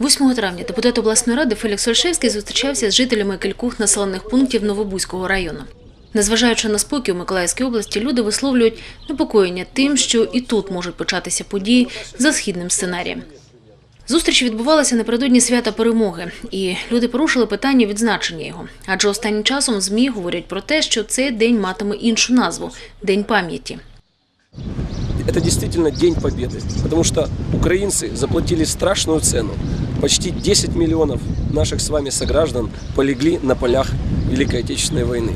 8 травня депутат обласної ради Фелікс Ольшевський зустрічався з жителями кількох населених пунктів Новобузького району. Незважаючи на спокій у Миколаївській області, люди висловлюють непокоєння тим, що і тут можуть початися події за східним сценарієм. Зустріч відбувалася напередодні свята перемоги, і люди порушили питання відзначення його. Адже останнім часом ЗМІ говорять про те, що цей день матиме іншу назву День пам'яті. Это действительно День Победы, потому что украинцы заплатили страшную цену. Почти 10 миллионов наших с вами сограждан полегли на полях Великой Отечественной войны.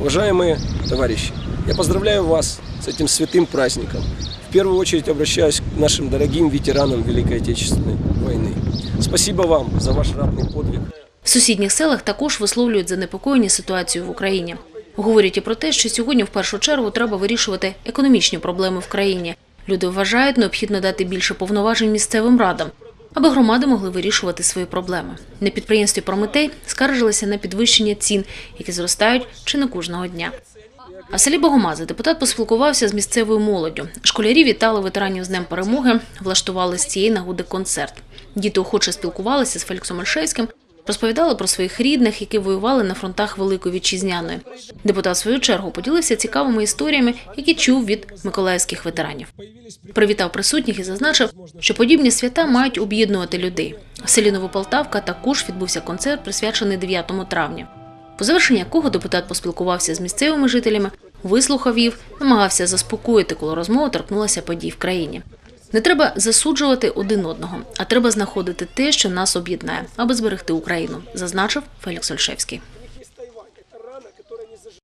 Уважаемые товарищи, я поздравляю вас с этим святым праздником. В первую очередь обращаюсь к нашим дорогим ветеранам Великой Отечественной войны. Спасибо вам за ваш ратный подвиг. В сусідніх селах також висловлюють занепокоєння ситуацією в Україні. Говорять і про те, що сьогодні в першу чергу треба вирішувати економічні проблеми в країні. Люди вважають, необхідно дати більше повноважень місцевим радам, аби громади могли вирішувати свої проблеми. На підприємстві Прометей скаржилися на підвищення цін, які зростають чи не кожного дня. А в селі Богомази депутат поспілкувався з місцевою молоддю. Школярі вітали ветеранів з Днем перемоги, влаштували з цієї нагоди концерт. Діти охоче спілкувалися з Феліксом Ольшевським, розповідали про своїх рідних, які воювали на фронтах Великої Вітчизняної. Депутат в свою чергу поділився цікавими історіями, які чув від миколаївських ветеранів. Привітав присутніх і зазначив, що подібні свята мають об'єднувати людей. В селі Новополтавка також відбувся концерт, присвячений 9 травня. По завершенні якого депутат поспілкувався з місцевими жителями, вислухав їх, намагався заспокоїти, коли розмова торкнулася подій в країні. Не треба засуджувати один одного, а треба знаходити те, що нас об'єднає, аби зберегти Україну, зазначив Фелікс Ольшевський.